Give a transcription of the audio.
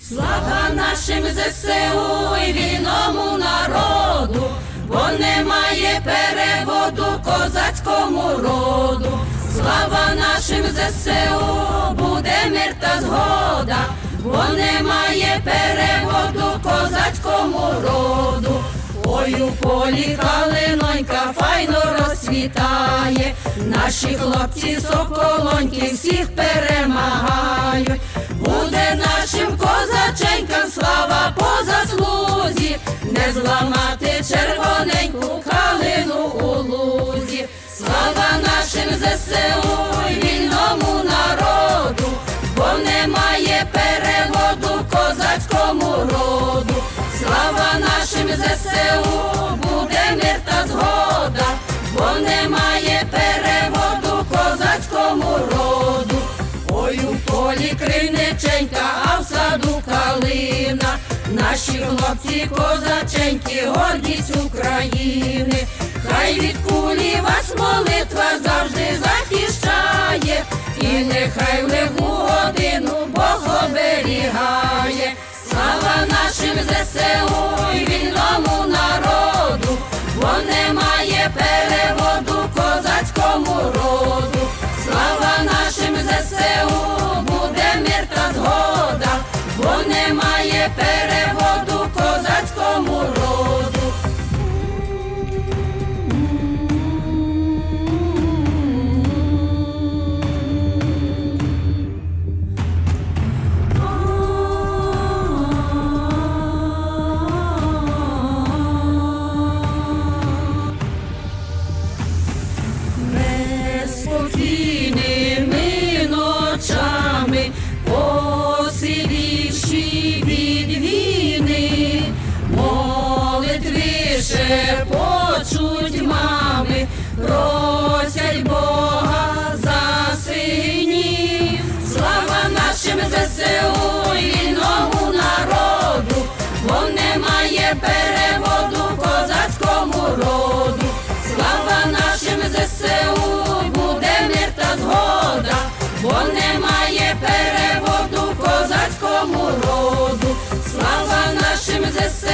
Слава нашим ЗСУ і вільному народу, бо немає переводу козацькому роду. Слава нашим ЗСУ, буде мир та згода, бо немає переводу козацькому роду. Ой, у полі калинонька файно розцвітає, наші хлопці соколоньки всіх перемагають. Буде нашим ЗСУ, буде мир та згода, бо немає переводу козацькому роду. Ой, у полі криниченька, а в саду калина. Наші хлопці козаченьки, гордість України. Хай від кулі вас молитва завжди захищає, і нехай в легу годину Бог оберігає. Слава нашим ЗСУ немає Неспокійними ночами, посивівши від війни, молитви шепочуть мами, немає переводу козацькому роду. Слава нашим ЗСУ